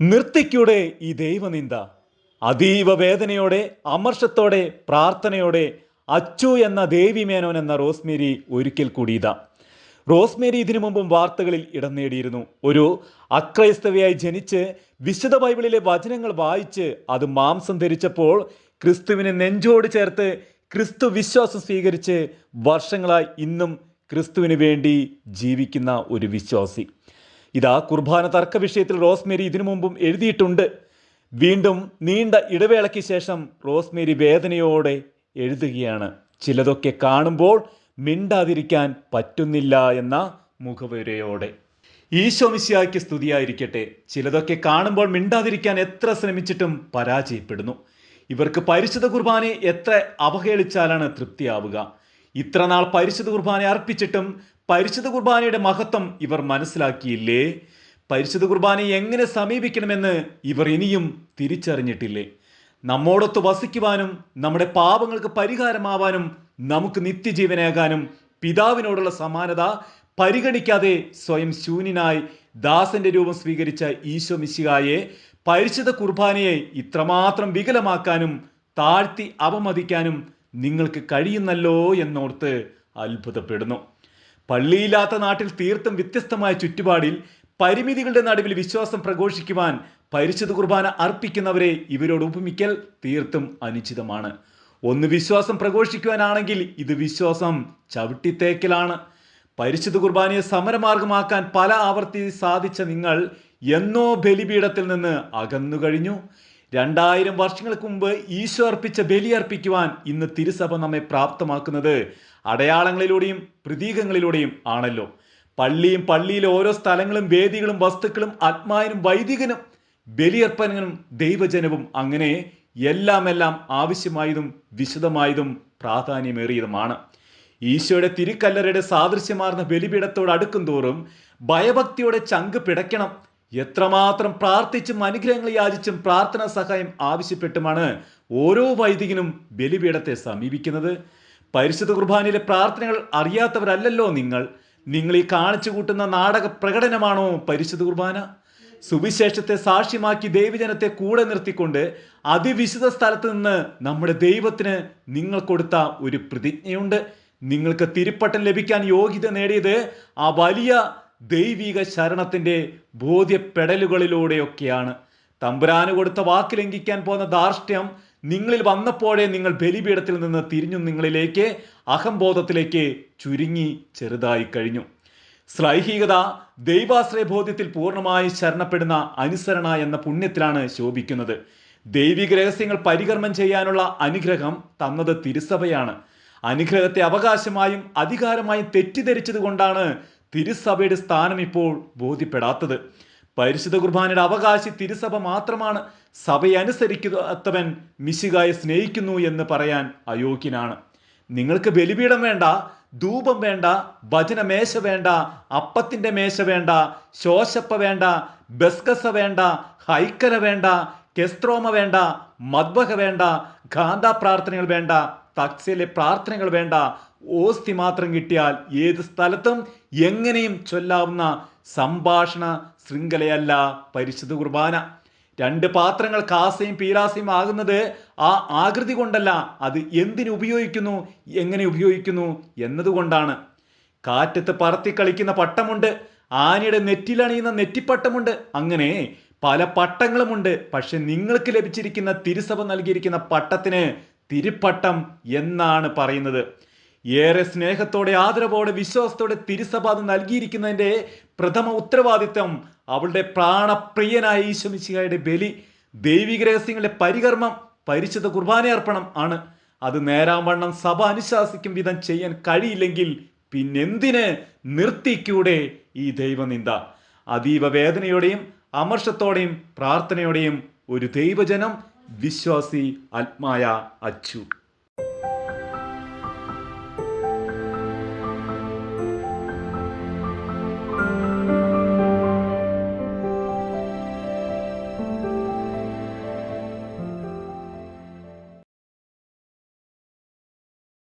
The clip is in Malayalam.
നിർത്തിക്കൂടെ ഈ ദൈവനിന്ദ. അതീവ വേദനയോടെ അമർഷത്തോടെ പ്രാർത്ഥനയോടെ അച്ചു എന്ന ദേവി മേനോൻ എന്ന റോസ്മേരി ഒരിക്കൽ കൂടി ഇതാ. റോസ്മേരി ഇതിനു മുമ്പും വാർത്തകളിൽ ഇടം നേടിയിരുന്നു. ഒരു അക്രൈസ്തവയായി ജനിച്ച് വിശുദ്ധ ബൈബിളിലെ വചനങ്ങൾ വായിച്ച് അത് മാംസം ധരിച്ചപ്പോൾ ക്രിസ്തുവിനെ നെഞ്ചോട് ചേർത്ത് ക്രിസ്തു വിശ്വാസം സ്വീകരിച്ച് വർഷങ്ങളായി ഇന്നും ക്രിസ്തുവിന് വേണ്ടി ജീവിക്കുന്ന ഒരു വിശ്വാസി. ഇതാ കുർബാന തർക്ക വിഷയത്തിൽ റോസ്മേരി ഇതിനു മുമ്പും എഴുതിയിട്ടുണ്ട്. വീണ്ടും നീണ്ട ഇടവേളയ്ക്ക് ശേഷം റോസ്മേരി വേദനയോടെ എഴുതുകയാണ്. ചിലതൊക്കെ കാണുമ്പോൾ മിണ്ടാതിരിക്കാൻ പറ്റുന്നില്ല എന്ന മുഖവരയോടെ. ഈശോമിശിയായ്ക്ക് സ്തുതിയായിരിക്കട്ടെ. ചിലതൊക്കെ കാണുമ്പോൾ മിണ്ടാതിരിക്കാൻ എത്ര ശ്രമിച്ചിട്ടും പരാജയപ്പെടുന്നു. ഇവർക്ക് പരിശുദ്ധ കുർബാനയെ എത്ര അവഹേളിച്ചാലാണ് തൃപ്തിയാവുക. ഇത്രനാൾ പരിശുദ്ധ കുർബാന അർപ്പിച്ചിട്ടും പരിശുദ്ധ കുർബാനയുടെ മഹത്വം ഇവർ മനസ്സിലാക്കിയില്ലേ? പരിശുദ്ധ കുർബാനയെ എങ്ങനെ സമീപിക്കണമെന്ന് ഇവർ ഇനിയും തിരിച്ചറിഞ്ഞിട്ടില്ലേ? നമ്മോടൊത്ത് വസിക്കുവാനും നമ്മുടെ പാപങ്ങൾക്ക് പരിഹാരമാവാനും നമുക്ക് നിത്യജീവനേകാനും പിതാവിനോടുള്ള സമാനത പരിഗണിക്കാതെ സ്വയം ശൂന്യനായി ദാസന്റെ രൂപം സ്വീകരിച്ച ഈശോ മിശിഹായെ പരിശുദ്ധ കുർബാനയെ ഇത്രമാത്രം വികലമാക്കാനും താഴ്ത്തി അപമതിക്കാനും നിങ്ങൾക്ക് കഴിയുന്നല്ലോ എന്നോർത്ത് അത്ഭുതപ്പെടുന്നു. പള്ളിയില്ലാത്ത നാട്ടിൽ തീർത്തും വ്യത്യസ്തമായ ചുറ്റുപാടിൽ പരിമിതികളുടെ നടുവിൽ വിശ്വാസം പ്രഘോഷിക്കുവാൻ പരിശുദ്ധ കുർബാന അർപ്പിക്കുന്നവരെ ഇവരോട് ഉപമിക്കൽ തീർത്തും അനുചിതമാണ്. ഒന്ന് വിശ്വാസം പ്രഘോഷിക്കുവാനാണെങ്കിൽ ഇത് വിശ്വാസം ചവിട്ടിത്തേക്കലാണ്. പരിശുദ്ധ കുർബാനയെ സമരമാർഗമാക്കാൻ പല ആവർത്തി സാധിച്ച നിങ്ങൾ എന്നോ ബലിപീഠത്തിൽ നിന്ന് അകന്നു കഴിഞ്ഞു രണ്ടായിരം വർഷങ്ങൾക്ക് മുമ്പ് ഈശോ അർപ്പിച്ച ബലി അർപ്പിക്കുവാൻ ഇന്ന് തിരുസഭ നമ്മെ പ്രാപ്തമാക്കുന്നത് അടയാളങ്ങളിലൂടെയും പ്രതീകങ്ങളിലൂടെയും ആണല്ലോ. പള്ളിയും പള്ളിയിലെ ഓരോ സ്ഥലങ്ങളും വേദികളും വസ്തുക്കളും ആത്മാവിനും വൈദികനും ബലിയർപ്പനങ്ങളും ദൈവജനവും അങ്ങനെ എല്ലാം എല്ലാം ആവശ്യമായതും വിശദമായതും പ്രാധാന്യമേറിയതുമാണ്. ഈശോയുടെ തിരുക്കല്ലറയുടെ സാദൃശ്യമാർന്ന ബലിപീഠത്തോട് അടുക്കും തോറും ഭയഭക്തിയോടെ ചങ്ക് പിടയ്ക്കണം. എത്രമാത്രം പ്രാർത്ഥിച്ചും അനുഗ്രഹങ്ങൾ യാചിച്ചും പ്രാർത്ഥനാ സഹായം ആവശ്യപ്പെട്ടുമാണ് ഓരോ വൈദികനും ബലിപീഠത്തെ സമീപിക്കുന്നത്. പരിശുദ്ധ കുർബാനയിലെ പ്രാർത്ഥനകൾ അറിയാത്തവരല്ലല്ലോ നിങ്ങൾ. നിങ്ങൾ ഈ കാണിച്ചു കൂട്ടുന്ന നാടക പ്രകടനമാണോ പരിശുദ്ധ കുർബാന? സുവിശേഷത്തെ സാക്ഷ്യമാക്കി ദൈവജനത്തെ കൂടെ നിർത്തിക്കൊണ്ട് അതിവിശുദ്ധ സ്ഥലത്ത് നിന്ന് നമ്മുടെ ദൈവത്തിന് നിങ്ങൾ കൊടുത്ത ഒരു പ്രതിജ്ഞയുണ്ട്. നിങ്ങൾക്ക് തിരുപ്പട്ടം ലഭിക്കാൻ യോഗ്യത നേടിയത് ആ വലിയ ദൈവിക ശരണത്തിന്റെ ബോധ്യപ്പെടലുകളിലൂടെയൊക്കെയാണ്. തമ്പുരാന് കൊടുത്ത വാക്ക് ലംഘിക്കാൻ പോകുന്ന ധാർഷ്ട്യം നിങ്ങളിൽ വന്നപ്പോഴേ നിങ്ങൾ ബലിപീഠത്തിൽ നിന്ന് തിരിഞ്ഞു നിങ്ങളിലേക്ക് അഹംബോധത്തിലേക്ക് ചുരുങ്ങി ചെറുതായി കഴിഞ്ഞു. ശ്ലൈഹികത ദൈവാശ്രയ ബോധ്യത്തിൽ പൂർണമായി ശരണപ്പെടുന്ന അനുസരണ എന്ന പുണ്യത്തിലാണ് ശോഭിക്കുന്നത്. ദൈവിക രഹസ്യങ്ങൾ പരികർമ്മം ചെയ്യാനുള്ള അനുഗ്രഹം തന്നത് തിരുസഭയാണ്. അനുഗ്രഹത്തെ അവകാശമായും അധികാരമായും തെറ്റിദ്ധരിച്ചതുകൊണ്ടാണ് തിരുസഭയുടെ സ്ഥാനം ഇപ്പോൾ ബോധ്യപ്പെടാത്തത്. പരിശുദ്ധ കുർബാനയുടെ അവകാശി തിരുസഭ മാത്രമാണ് സഭയെ അനുസരിക്കാത്തവൻ മിശികായെ സ്നേഹിക്കുന്നു എന്ന് പറയാൻ അയോഗ്യനാണ്. നിങ്ങൾക്ക് ബലിപീഠം വേണ്ട ധൂപം വേണ്ട ഭജനമേശ വേണ്ട അപ്പത്തിന്റെ മേശ വേണ്ട ശോശപ്പ വേണ്ട ബസ്കസ വേണ്ട ഹൈക്കല വേണ്ട കെസ്ത്രോമ വേണ്ട മദ്വഹ വേണ്ട ഗാന്ധ പ്രാർത്ഥനകൾ വേണ്ട തക്സയിലെ പ്രാർത്ഥനകൾ വേണ്ട ഓസ്തി മാത്രം കിട്ടിയാൽ ഏത് സ്ഥലത്തും എങ്ങനെയും ചൊല്ലാവുന്ന സംഭാഷണ ശൃംഖലയല്ല പരിശുദ്ധ കുർബാന. രണ്ട് പാത്രങ്ങൾ കാസയും പീരാസയും ആകുന്നത് ആ ആകൃതി കൊണ്ടല്ല. അത് എന്തിനു ഉപയോഗിക്കുന്നു എങ്ങനെ ഉപയോഗിക്കുന്നു എന്നതുകൊണ്ടാണ്. കാറ്റത്ത് പറത്തി കളിക്കുന്ന പട്ടമുണ്ട് ആനയുടെ നെറ്റിലണിയുന്ന നെറ്റിപ്പട്ടമുണ്ട് അങ്ങനെ പല പട്ടങ്ങളുമുണ്ട്. പക്ഷെ നിങ്ങൾക്ക് ലഭിച്ചിരിക്കുന്ന തിരുസഭ നൽകിയിരിക്കുന്ന പട്ടത്തിന് തിരുപ്പട്ടം എന്നാണ് പറയുന്നത്. ഏറെ സ്നേഹത്തോടെ ആദരവോടെ വിശ്വാസത്തോടെ തിരുസഭ അത് നൽകിയിരിക്കുന്നതിന്റെ പ്രഥമ ഉത്തരവാദിത്വം അവളുടെ പ്രാണപ്രിയനായ ഈശ്വമിശിഹായുടെ ബലി. ദൈവിക രഹസ്യങ്ങളുടെ പരികർമ്മം പരിശുദ്ധ കുർബാനയർപ്പണം ആണ്. അത് നേരാവണ്ണം സഭ അനുശാസിക്കും വിധം ചെയ്യാൻ കഴിയില്ലെങ്കിൽ പിന്നെന്തിന് നിർത്തിക്കൂടെ ഈ ദൈവനിന്ദ? അതീവ വേദനയോടെയും അമർഷത്തോടെയും പ്രാർത്ഥനയോടെയും ഒരു ദൈവജനം വിശ്വാസി ആത്മായ അച്ചു.